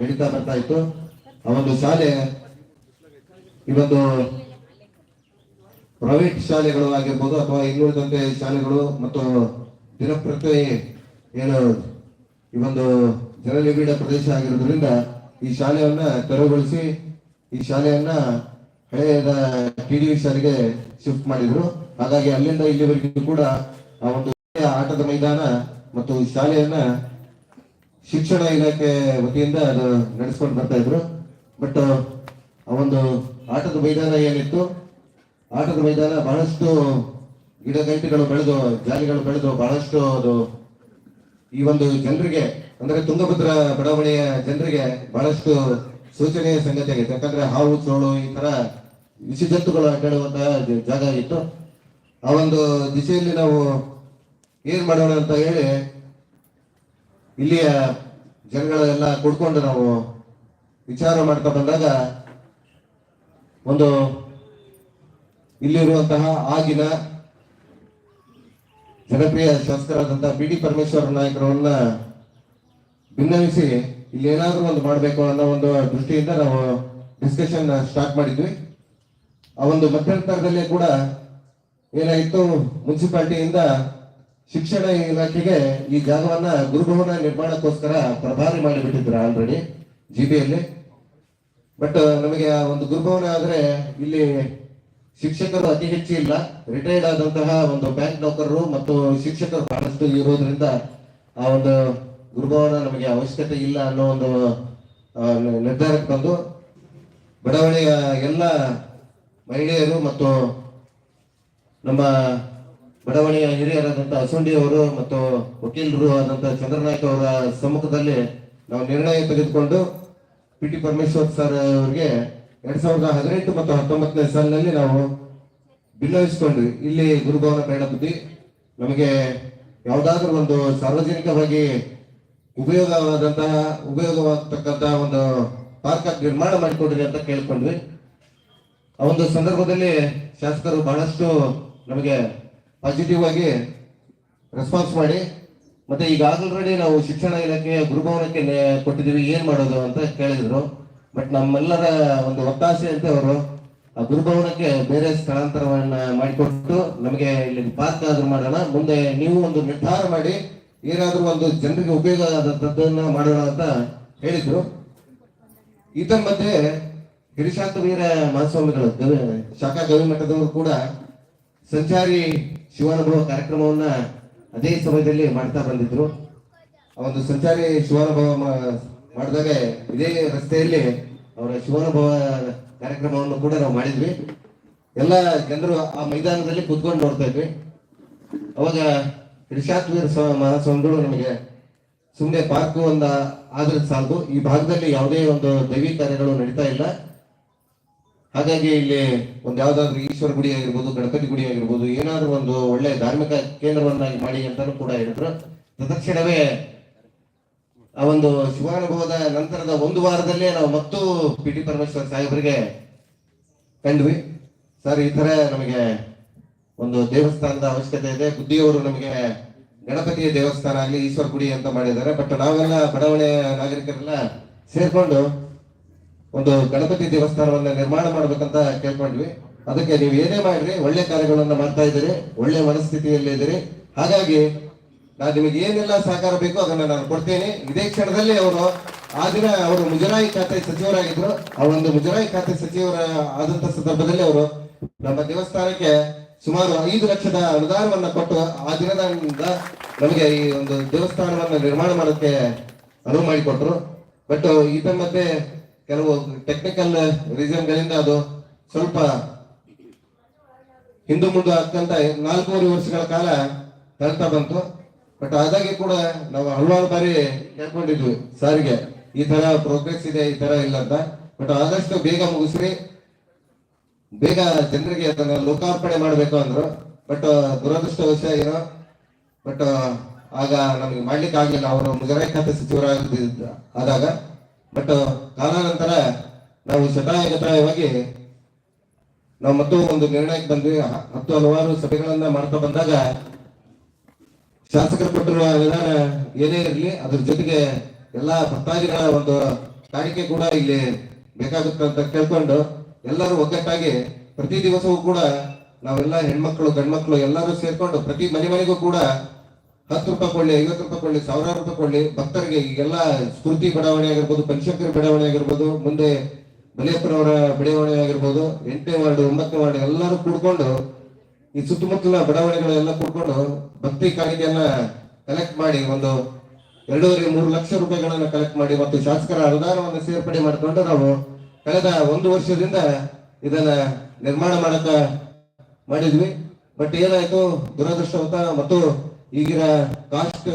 ನಡೀತಾ ಬರ್ತಾ ಇತ್ತು. ಆ ಒಂದು ಶಾಲೆ ಒಂದು ಪ್ರೈವೇಟ್ ಶಾಲೆಗಳು ಆಗಿರ್ಬೋದು ಅಥವಾ ಇನ್ನುಳಿದಂತೆ ಶಾಲೆಗಳು ಮತ್ತು ದಿನಪ್ರತಿ ಏನು ಈ ಒಂದು ಜನನಿಬಿಡ ಪ್ರದೇಶ ಆಗಿರೋದ್ರಿಂದ ಈ ಶಾಲೆಯನ್ನ ತೆರವುಗೊಳಿಸಿ ಈ ಶಾಲೆಯನ್ನ ಹಳೆಯದ ಟಿಡಿವಿ ಶಾಲೆಗೆ ಶಿಫ್ಟ್ ಮಾಡಿದ್ರು. ಹಾಗಾಗಿ ಅಲ್ಲಿಂದ ಇಲ್ಲಿವರೆಗೂ ಕೂಡ ಆ ಒಂದು ಆಟದ ಮೈದಾನ ಮತ್ತು ಶಾಲೆಯನ್ನ ಶಿಕ್ಷಣ ಇಲಾಖೆ ವತಿಯಿಂದ ಅದು ನಡೆಸ್ಕೊಂಡು ಬರ್ತಾ ಇದ್ರು. ಬಟ್ ಆ ಒಂದು ಆಟದ ಮೈದಾನ ಏನಿತ್ತು, ಆಟದ ಮೈದಾನ ಬಹಳಷ್ಟು ಗಿಡಗಂಟಿಗಳು ಬೆಳೆದು, ಜಾಲಿಗಳು ಬೆಳೆದು ಬಹಳಷ್ಟು ಅದು ಈ ಒಂದು ಜನರಿಗೆ, ಅಂದ್ರೆ ತುಂಗಭದ್ರ ಬಡಾವಣೆಯ ಜನರಿಗೆ ಬಹಳಷ್ಟು ಸೂಚನೆಯ ಸಂಗತಿ ಆಗಿತ್ತು. ಯಾಕಂದ್ರೆ ಹಾವು ಚೋಳು ಈ ತರ ವಿಷಜಂತುಗಳು ಅಡ್ಡಾಡುವಂತಹ ಜ- ಜಾಗ ಇತ್ತು. ಆ ಒಂದು ದಿಶೆಯಲ್ಲಿ ನಾವು ಏನ್ ಮಾಡೋಣ ಅಂತ ಹೇಳಿ ಇಲ್ಲಿಯ ಜನಗಳೆಲ್ಲ ಕೂಡ್ಕೊಂಡು ನಾವು ವಿಚಾರ ಮಾಡ್ತಾ ಬಂದಾಗ ಒಂದು ಇಲ್ಲಿರುವಂತಹ ಆಗಿನ ಜನಪ್ರಿಯ ಶಾಸಕರಾದಂತಹ ಬಿ ಡಿ ಪರಮೇಶ್ವರ ನಾಯಕರನ್ನ ಭಿನ್ನವಿಸಿ ಇಲ್ಲಿ ಏನಾದರೂ ಒಂದು ಮಾಡಬೇಕು ಅನ್ನೋ ಒಂದು ದೃಷ್ಟಿಯಿಂದ ನಾವು ಡಿಸ್ಕಷನ್ ಸ್ಟಾರ್ಟ್ ಮಾಡಿದ್ವಿ. ಆ ಒಂದು ಮಧ್ಯಂತರದಲ್ಲಿ ಕೂಡ ಏನಾಯಿತು? ಮುನ್ಸಿಪಾಲಿಟಿಯಿಂದ ಶಿಕ್ಷಣ ಇಲಾಖೆಗೆ ಈ ಜಾಗವನ್ನ ಗುರುಭವನ ನಿರ್ಮಾಣಕ್ಕೋಸ್ಕರ ಪ್ರಭಾರಿ ಮಾಡಿಬಿಟ್ಟಿದ್ರು ಆಲ್ರೆಡಿ ಜಿಬಿಯಲ್ಲಿ ಬಟ್ ನಮಗೆ ಆ ಒಂದು ಗುರುಭವನ ಆದ್ರೆ ಇಲ್ಲಿ ಶಿಕ್ಷಕರು ಅತಿ ಹೆಚ್ಚು ಇಲ್ಲ. ರಿಟೈರ್ಡ್ ಆದಂತಹ ಒಂದು ಬ್ಯಾಂಕ್ ನೌಕರರು ಮತ್ತು ಶಿಕ್ಷಕರು ಬಹಳಷ್ಟು ಇರೋದ್ರಿಂದ ಆ ಒಂದು ಗುರುಭವನ ನಮಗೆ ಅವಶ್ಯಕತೆ ಇಲ್ಲ ಅನ್ನೋ ಒಂದು ನಿರ್ಧಾರಕ್ಕೆ ಬಂದು ಬಡಾವಣೆಯ ಎಲ್ಲ ಮಹಿಳೆಯರು ಮತ್ತು ನಮ್ಮ ಬಡಾವಣೆಯ ಹಿರಿಯರಾದಂತಹ ಅಸುಂಡಿ ಅವರು ಮತ್ತು ವಕೀಲರು ಆದಂತಹ ಚಂದ್ರನಾಯ್ಕ ಅವರ ಸಮ್ಮುಖದಲ್ಲಿ ನಾವು ನಿರ್ಣಯ ತೆಗೆದುಕೊಂಡು ಪಿ ಟಿ ಪರಮೇಶ್ವರ್ ಸರ್ ಅವರಿಗೆ ಎರಡ್ ಸಾವಿರದ ಹದಿನೆಂಟು ಮತ್ತು ಹತ್ತೊಂಬತ್ತನೇ ಸಾಲಿನಲ್ಲಿ ನಾವು ಬಿಲ್ಲವಿಸಿಕೊಂಡ್ವಿ ಇಲ್ಲಿ ಗುರುಭವನ ಬೇಡ ನಮಗೆ ಯಾವುದಾದ್ರೂ ಒಂದು ಸಾರ್ವಜನಿಕವಾಗಿ ಉಪಯೋಗವಾದಂತಹ ಉಪಯೋಗವಾಗತಕ್ಕಂತಹ ಒಂದು ಪಾರ್ಕ್ ನಿರ್ಮಾಣ ಮಾಡಿಕೊಡ್ರಿ ಅಂತ ಕೇಳ್ಕೊಂಡ್ವಿ. ಆ ಒಂದು ಸಂದರ್ಭದಲ್ಲಿ ಶಾಸಕರು ಬಹಳಷ್ಟು ನಮಗೆ ಪಾಸಿಟಿವ್ ಆಗಿ ರೆಸ್ಪಾನ್ಸ್ ಮಾಡಿ. ಮತ್ತೆ ಈಗ ಆಲ್ರೆಡಿ ನಾವು ಶಿಕ್ಷಣ ಇಲಾಖೆ ಗುರುಭವನಕ್ಕೆ ಕೊಟ್ಟಿದ್ದೀವಿ, ಏನ್ ಮಾಡೋದು ಅಂತ ಕೇಳಿದ್ರು. ಬಟ್ ನಮ್ಮೆಲ್ಲರ ಒಂದು ಒತ್ತಾಸೆ ಅಂತ ಅವರು, ಆ ಗುರುಭವನಕ್ಕೆ ಬೇರೆ ಸ್ಥಳಾಂತರವನ್ನ ಮಾಡಿಕೊಟ್ಟು ನಮಗೆ ಇಲ್ಲಿ ಪಾರ್ಕ್ ಆದ್ರೂ ಮಾಡೋಣ, ಮುಂದೆ ನೀವು ಒಂದು ನಿರ್ಧಾರ ಮಾಡಿ, ಏನಾದ್ರೂ ಒಂದು ಜನರಿಗೆ ಉಪಯೋಗ ಆದಂತದ್ದನ್ನ ಮಾಡೋಣ ಅಂತ ಹೇಳಿದ್ರು. ಈತ ಮಧ್ಯೆ ಗಿರಿಶಾಂತ ವೀರ ಮಹಾಸ್ವಾಮಿಗಳು ಶಾಖಾ ಗವಿ ಮಠದವರು ಕೂಡ ಸಂಚಾರಿ ಶಿವಾನುಭವ ಕಾರ್ಯಕ್ರಮವನ್ನ ಅದೇ ಸಮಯದಲ್ಲಿ ಮಾಡ್ತಾ ಬಂದಿದ್ರು. ಆ ಒಂದು ಸಂಚಾರಿ ಶಿವಾನುಭವ ಮಾಡಿದಾಗ ಇದೇ ರಸ್ತೆಯಲ್ಲಿ ಅವರ ಶಿವಾನುಭವ ಕಾರ್ಯಕ್ರಮವನ್ನು ಕೂಡ ನಾವು ಮಾಡಿದ್ವಿ. ಎಲ್ಲ ಜನರು ಆ ಮೈದಾನದಲ್ಲಿ ಕುತ್ಕೊಂಡು ನೋಡ್ತಾ ಇದ್ವಿ. ಅವಾಗ ರಿಷಾತ್ ಮಹಾಸ್ವಾಮಿಗಳು ನಮಗೆ ಸುಮ್ಮನೆ ಪಾರ್ಕು ಒಂದ ಆದ್ರೆ ಸಾಲದು. ಈ ಭಾಗದಲ್ಲಿ ಯಾವುದೇ ಒಂದು ದೈವಿ ಕಾರ್ಯಗಳು ನಡೀತಾ ಇಲ್ಲ. ಹಾಗಾಗಿ ಇಲ್ಲಿ ಒಂದು ಯಾವ್ದಾದ್ರು ಈಶ್ವರ ಗುಡಿ ಆಗಿರ್ಬೋದು, ಗಣಪತಿ ಗುಡಿ ಆಗಿರ್ಬೋದು, ಏನಾದ್ರೂ ಒಂದು ಒಳ್ಳೆ ಧಾರ್ಮಿಕ ಕೇಂದ್ರವನ್ನಾಗಿ ಮಾಡಿ ಅಂತಾನು ಕೂಡ ಹೇಳಿದ್ರು. ತಕ್ಷಣವೇ ಆ ಒಂದು ಶಿವಾನುಭವದ ನಂತರದ ಒಂದು ವಾರದಲ್ಲೇ ನಾವು ಮತ್ತು ಪಿ ಟಿ ಪರಮೇಶ್ವರ್ ಸಾಹೇಬರಿಗೆ ಕಂಡ್ವಿ. ಸರ್, ಈ ತರ ನಮಗೆ ಒಂದು ದೇವಸ್ಥಾನದ ಅವಶ್ಯಕತೆ ಇದೆ. ಬುದ್ಧಿಯವರು ನಮಗೆ ಗಣಪತಿಯ ದೇವಸ್ಥಾನ ಆಗಲಿ, ಈಶ್ವರ ಗುಡಿ ಅಂತ ಮಾಡಿದ್ದಾರೆ. ಬಟ್ ನಾವೆಲ್ಲ ಬಡಾವಣೆಯ ನಾಗರಿಕರೆಲ್ಲ ಸೇರ್ಕೊಂಡು ಒಂದು ಗಣಪತಿ ದೇವಸ್ಥಾನವನ್ನ ನಿರ್ಮಾಣ ಮಾಡ್ಬೇಕಂತ ಕೇಳ್ಕೊಂಡ್ವಿ. ಅದಕ್ಕೆ ನೀವು ಏನೇ ಮಾಡ್ರಿ, ಒಳ್ಳೆ ಕಾರ್ಯಗಳನ್ನ ಮಾಡ್ತಾ ಇದ್ದೀರಿ, ಒಳ್ಳೆ ಮನಸ್ಥಿತಿಯಲ್ಲಿ ಇದ್ದೀರಿ. ಹಾಗಾಗಿ ನಾನು ನಿಮಗೆ ಏನೆಲ್ಲ ಸಹಕಾರ ಬೇಕೋ ಅದನ್ನ ನಾನು ಕೊಡ್ತೇನೆ. ಇದೇ ಕ್ಷಣದಲ್ಲಿ ಅವರು ಆ ದಿನ ಅವರು ಮುಜರಾಯಿ ಖಾತೆ ಸಚಿವರಾಗಿದ್ರು. ಆ ಒಂದು ಮುಜರಾಯಿ ಖಾತೆ ಸಚಿವರ ಆದಂತ ಸಂದರ್ಭದಲ್ಲಿ ಅವರು ನಮ್ಮ ದೇವಸ್ಥಾನಕ್ಕೆ ಸುಮಾರು ಐದು ಲಕ್ಷದ ಅನುದಾನವನ್ನ ಕೊಟ್ಟು ಆ ದಿನದಿಂದ ನಮಗೆ ಈ ಒಂದು ದೇವಸ್ಥಾನವನ್ನ ನಿರ್ಮಾಣ ಮಾಡೋಕ್ಕೆ ಅನುವು ಮಾಡಿಕೊಟ್ರು. ಬಟ್ ಈತ ಮಧ್ಯೆ ಕೆಲವು ಟೆಕ್ನಿಕಲ್ ರೀಸನ್ ಗಳಿಂದ ಅದು ಸ್ವಲ್ಪ ಹಿಂದು ಮುಂದೆ ಆಗ್ತಂತ ನಾಲ್ಕೂವರೆ ವರ್ಷಗಳ ಕಾಲ ತಳ್ತಾ ಬಂತು. ಬಟ್ ಆದಾಗೆ ಕೂಡ ನಾವು ಹಲವಾರು ಬಾರಿ ಕೇಳ್ಕೊಂಡಿದ್ವಿ ಸಾರಿಗೆ, ಈ ತರ ಪ್ರೋಗ್ರೆಸ್ ಇದೆ, ಈ ತರ ಇಲ್ಲ ಅಂತ. ಬಟ್ ಆದಷ್ಟು ಬೇಗ ಮುಗಿಸ್ರಿ. ಬೇಗ ಜನರಿಗೆ ಅದನ್ನ ಲೋಕಾರ್ಪಣೆ ಮಾಡಬೇಕು ಅಂದ್ರು. ಬಟ್ ದುರದೃಷ್ಟವಶ ಏನೋ ಬಟ್ ಆಗ ನಮಗೆ ಮಾಡ್ಲಿಕ್ಕೆ ಆಗ್ಲಿಲ್ಲ ಅವರು ಮುಜರಾಯಿ ಖಾತೆ ಸಚಿವರಾಗಿದ್ದ ಆದಾಗ ಬಟ್ ಕಾಲಾನಂತರ ನಾವು ಶತಾಯಗತಾಯವಾಗಿ ನಾವು ಮತ್ತು ಒಂದು ನಿರ್ಣಯಕ್ಕೆ ಬಂದ್ವಿ. ಹತ್ತು ಹಲವಾರು ಸಭೆಗಳನ್ನ ಮಾಡ್ತಾ ಬಂದಾಗ ಶಾಸಕರು ಕೊಟ್ಟಿರುವ ವಿಧಾನ ಏನೇ ಇರಲಿ, ಅದ್ರ ಜೊತೆಗೆ ಎಲ್ಲಾ ಭಕ್ತಾದಿಗಳ ಒಂದು ಕಾಣಿಕೆ ಕೂಡ ಇಲ್ಲಿ ಬೇಕಾಗುತ್ತೆ ಅಂತ ಕೇಳ್ಕೊಂಡು ಎಲ್ಲರೂ ಒಗ್ಗಟ್ಟಾಗಿ ಪ್ರತಿ ದಿವಸವೂ ಕೂಡ ನಾವೆಲ್ಲ ಹೆಣ್ಮಕ್ಳು, ಗಂಡ್ಮಕ್ಳು ಎಲ್ಲರೂ ಸೇರ್ಕೊಂಡು ಪ್ರತಿ ಮನೆ ಮನೆಗೂ ಕೂಡ ಹತ್ತು ರೂಪಾಯಿ ಕೊಳ್ಳಿ, ಐವತ್ತು ರೂಪಾಯಿ ಕೊಳ್ಳಿ, ಸಾವಿರಾರು ರೂಪಾಯಿ ಕೊಳ್ಳಿ. ಭಕ್ತರಿಗೆ ಈಗೆಲ್ಲ ಸ್ಫೂರ್ತಿ ಬಡಾವಣೆ ಆಗಿರ್ಬೋದು, ಪಂಚಕರಿ ಬಡಾವಣೆ ಆಗಿರ್ಬೋದು, ಮುಂದೆ ಬಲಿಯಪ್ಪನವರ ಬಡಾವಣೆ ಆಗಿರ್ಬೋದು, ಎಂಟನೇ ವಾರ್ಡ್, ಒಂಬತ್ತನೇ ವಾರ್ಡ್ ಎಲ್ಲರೂ ಕೂಡ್ಕೊಂಡು, ಈ ಸುತ್ತಮುತ್ತಲ ಬಡಾವಣೆಗಳೆಲ್ಲ ಕೂಡ್ಕೊಂಡು ಭಕ್ತಿ ಕಾಣಿಕೆಯನ್ನ ಕಲೆಕ್ಟ್ ಮಾಡಿ ಒಂದು ಎರಡೂವರೆ ಮೂರು ಲಕ್ಷ ರೂಪಾಯಿಗಳನ್ನ ಕಲೆಕ್ಟ್ ಮಾಡಿ ಮತ್ತು ಶಾಸಕರ ಅನುದಾನವನ್ನು ಸೇರ್ಪಡೆ ಮಾಡಿಕೊಂಡು ನಾವು ಕಳೆದ ಒಂದು ವರ್ಷದಿಂದ ಇದನ್ನ ನಿರ್ಮಾಣ ಮಾಡಕ ಮಾಡಿದ್ವಿ. ಬಟ್ ಏನಾಯ್ತು, ದುರದೃಷ್ಟವಂತ ಮತ್ತು ಈಗಿನ ಕಾಸ್ಟ್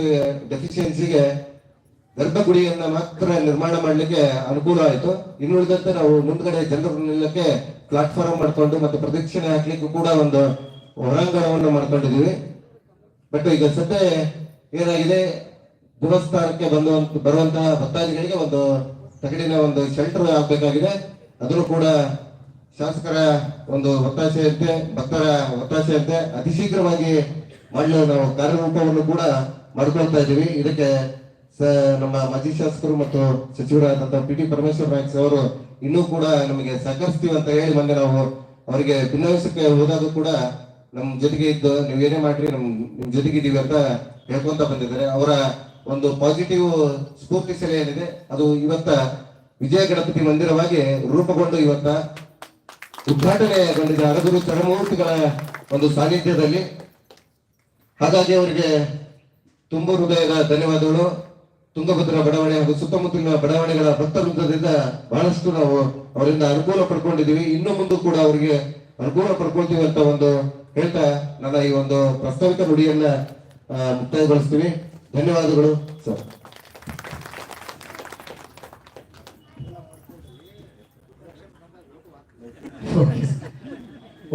ಡೆಫಿಷಿಯನ್ಸಿಗೆ ಗರ್ಭಗುಡಿಯನ್ನ ಮಾತ್ರ ನಿರ್ಮಾಣ ಮಾಡಲಿಕ್ಕೆ ಅನುಕೂಲ ಆಯಿತು. ಇನ್ನುಳಿದಂತೆ ನಾವು ಮುಂದ್ಗಡೆ ಜನರು ನಿಲ್ಲಕ್ಕೆ ಪ್ಲಾಟ್ಫಾರ್ಮ್ ಮಾಡ್ಕೊಂಡು ಮತ್ತೆ ಪ್ರದಕ್ಷಿಣೆ ಹಾಕ್ಲಿಕ್ಕೂ ಕೂಡ ಒಂದು ಹೊರಾಂಗಣವನ್ನು ಮಾಡ್ಕೊಂಡಿದ್ದೀವಿ. ಬಟ್ ಈಗ ಸದ್ಯ ಏನಾಗಿದೆ? ದೇವಸ್ಥಾನಕ್ಕೆ ಬಂದು ಬರುವಂತಹ ಭಕ್ತಾದಿಗಳಿಗೆ ಒಂದು ತಗಡಿನ ಒಂದು ಶೆಲ್ಟರ್ ಆಗ್ಬೇಕಾಗಿದೆ. ಅದನ್ನು ಕೂಡ ಶಾಸಕರ ಒಂದು ಒತ್ತಾಸೆಯಂತೆ, ಭಕ್ತರ ಒತ್ತಾಸೆಯಂತೆ ಅತಿ ಶೀಘ್ರವಾಗಿ ಮಾಡಲು ನಾವು ಕಾರ್ಯರೂಪವನ್ನು ಕೂಡ ಮಾಡ್ಕೊಳ್ತಾ ಇದ್ದೀವಿ. ಇದಕ್ಕೆ ನಮ್ಮ ಮಾಜಿ ಶಾಸಕರು ಮತ್ತು ಸಚಿವರಾದಂತಹ ಪಿ ಟಿ ಪರಮೇಶ್ವರ ನಾಯ್ಕ ಅವರು ಇನ್ನೂ ಕೂಡ ನಮಗೆ ಸಹಕರಿಸ್ತೀವಿ ಅಂತ ಹೇಳಿ ಮೊನ್ನೆ ನಾವು ಅವರಿಗೆ ಭಿನ್ನವಸಕ್ಕೆ ಹೋದಾಗ ಕೂಡ ನಮ್ಮ ಜೊತೆಗೆ ಇದ್ದು ನೀವು ಏನೇ ಮಾಡ್ರಿ, ನಮ್, ನಿಮ್ ಜೊತೆಗಿದ್ದೀವಿ ಅಂತ ಹೇಳ್ಕೊಂತ ಬಂದಿದ್ದಾರೆ. ಅವರ ಒಂದು ಪಾಸಿಟಿವ್ ಸ್ಫೂರ್ತಿ ಸೆಲೆ ಏನಿದೆ, ಅದು ಇವತ್ತ ವಿಜಯ ಗಣಪತಿ ಮಂದಿರವಾಗಿ ರೂಪುಗೊಂಡು ಇವತ್ತ ಉದ್ಘಾಟನೆಗೊಂಡಿದೆ. ಅರಗುರು ಚರಮೂರ್ತಿಗಳ ಒಂದು ಸಾನ್ನಿಧ್ಯದಲ್ಲಿ ಹಾಗಾಗಿ ಅವರಿಗೆ ತುಂಬ ಹೃದಯದ ಧನ್ಯವಾದಗಳು. ತುಂಗಭದ್ರ ಬಡಾವಣೆ ಹಾಗೂ ಸುತ್ತಮುತ್ತಲಿನ ಬಡಾವಣೆಗಳ ಭಕ್ತ ವೃಂದದಿಂದ ಬಹಳಷ್ಟು ನಾವು ಅವರಿಂದ ಅನುಕೂಲ ಪಡ್ಕೊಂಡಿದ್ದೀವಿ. ಇನ್ನು ಮುಂದೆ ಕೂಡ ಅವರಿಗೆ ಅನುಕೂಲ ಪಡ್ಕೊಳ್ತೀವಿ ಅಂತ ಒಂದು ಹೇಳ್ತಾ ನನ್ನ ಈ ಒಂದು ಪ್ರಸ್ತಾವಿತ ನುಡಿಯನ್ನ ಮುಕ್ತಾಯಗೊಳಿಸ್ತೀವಿ. ಧನ್ಯವಾದಗಳು, ಸರ್.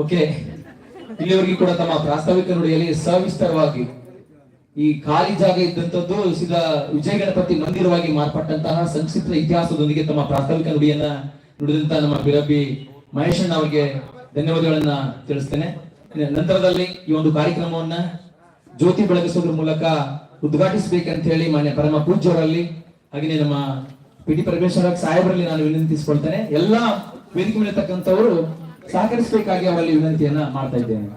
ಓಕೆ ಇಲ್ಲಿವರೆಗೂ ಕೂಡ ತಮ್ಮ ಪ್ರಾಸ್ತಾವಿಕ ನುಡಿಯಲ್ಲಿ ಸವಿಸ್ತರವಾಗಿ ಈ ಖಾಲಿ ಜಾಗ ಇದ್ದಂಥದ್ದು ಸೀದಾ ವಿಜಯ ಗಣಪತಿ ಮಂದಿರವಾಗಿ ಮಾರ್ಪಟ್ಟಂತಹ ಸಂಕ್ಷಿಪ್ತ ಇತಿಹಾಸದೊಂದಿಗೆ ತಮ್ಮ ಪ್ರಾಸ್ತಾವಿಕ ನುಡಿಯನ್ನ ನುಡಿದಂತ ನಮ್ಮ ಬಿರಬಿ ಮಹೇಶಣ್ಣ ಅವರಿಗೆ ಧನ್ಯವಾದಗಳನ್ನ ತಿಳಿಸ್ತೇನೆ. ನಂತರದಲ್ಲಿ ಈ ಒಂದು ಕಾರ್ಯಕ್ರಮವನ್ನ ಜ್ಯೋತಿ ಬೆಳಗಿಸೋದ್ರ ಮೂಲಕ ಉದ್ಘಾಟಿಸಬೇಕಂತ ಹೇಳಿ ಮಾನ್ಯ ಪರಮ ಪೂಜ್ಯವರಲ್ಲಿ ಹಾಗೆಯೇ ನಮ್ಮ ಪಿ ಟಿ ಪರಮೇಶ್ವರ ಸಾಹೇಬರಲ್ಲಿ ನಾನು ವಿನಂತಿಸಿಕೊಳ್ತೇನೆ. ಎಲ್ಲಾ ವೇದಿಕೆ ಮೇಲೆ ಇರ್ತಕ್ಕಂಥವರು ಸಹಕರಿಸಬೇಕಾಗಿ ಅವರಲ್ಲಿ ವಿನಂತಿಯನ್ನ ಮಾಡ್ತಾ ಇದ್ದೇನೆ.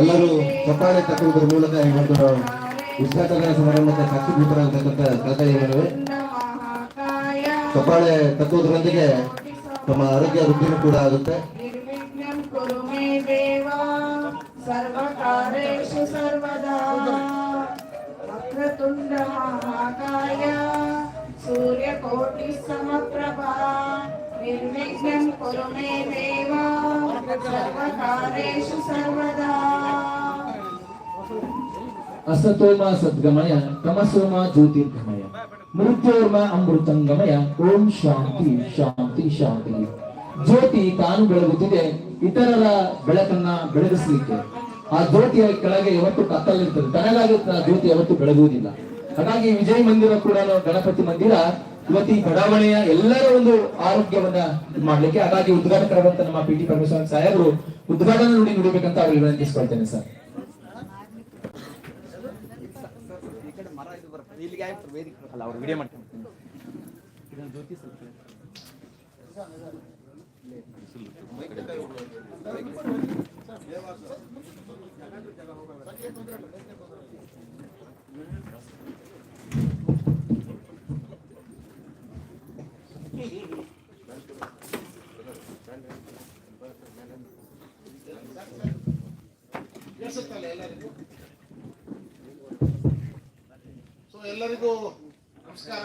ಎಲ್ಲರೂ ತಪ್ಪಾಳೆ ತಕ್ಕುವುದರ ಮೂಲಕ ಈ ಒಂದು ಉದ್ಘಾಟನಾ ಸಮಾರಂಭದ ಸಾಕ್ಷಿಭೂತರಾಗತಕ್ಕಂಥ ತಾತಾಯಿಗಳು ಕಪಾಳೆ ತಟ್ಟುವುದರೊಂದಿಗೆ ತಮ್ಮ ಆರೋಗ್ಯ ವೃದ್ಧಿನೂ ಕೂಡ ಆಗುತ್ತೆ. ಸೂರ್ಯಕೋಟಿ ಸಮಪ್ರಭಾ. ನಿರ್ವಿಘ್ನಂ ಕುರು ಮೇ ದೇವ. ಸರ್ವಕಾರೇಷು ಸರ್ವದಾ. ಅಸತೋಮ ಸದ್ಗಮಯ ತಮಸೋಮ ಜ್ಯೋತಿರ್ಗಮಯ ಮೃತ್ಯೋರ್ಮ ಅಮೃತಂಗಮಯ ಓಂ ಶಾಂತಿ ಶಾಂತಿ ಶಾಂತಿ ಜ್ಯೋತಿ ತಾನು ಬೆಳಗುತ್ತಿದೆ ಇತರರ ಬೆಳಕನ್ನ ಬೆಳಗಿಸಲಿಕ್ಕೆ ಆ ಜ್ಯೋತಿಯ ಕೆಳಗೆ ಯಾವತ್ತು ಕತ್ತಲಿರ್ತದೆ ತನಗಾಗುತ್ತೆ ಆ ಜ್ಯೋತಿ ಯಾವತ್ತು ಬೆಳಗುವುದಿಲ್ಲ. ಹಾಗಾಗಿ ವಿಜಯ ಮಂದಿರ ಕೂಡ ಗಣಪತಿ ಮಂದಿರ, ಇವತ್ತು ಈ ಬಡಾವಣೆಯ ಎಲ್ಲರ ಒಂದು ಆರೋಗ್ಯವನ್ನ ಮಾಡ್ಲಿಕ್ಕೆ, ಹಾಗಾಗಿ ಉದ್ಘಾಟಕರಾದಂತ ನಮ್ಮ ಪಿ ಟಿ ಪರಮೇಶ್ವರ ಸಾಹೇಬರು ಉದ್ಘಾಟನೆ ನೋಡಿ ನುಡಿಬೇಕಂತ ಅವರಿಗೆ ವಿನಂತಿಸ್ಕೊಳ್ತೇನೆ ಸರ್. ಇಲ್ಲಿಗೆ ಆಯ್ತು ವೇದಿಕೆ ಅಲ್ಲ ಅವ್ರು ವಿಡಿಯೋ ಮಾಡ್ತೀನಿ ಸೊ ಎಲ್ಲರಿಗೂ ನಮಸ್ಕಾರ.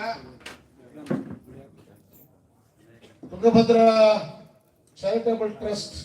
Tungabhadra charitable trust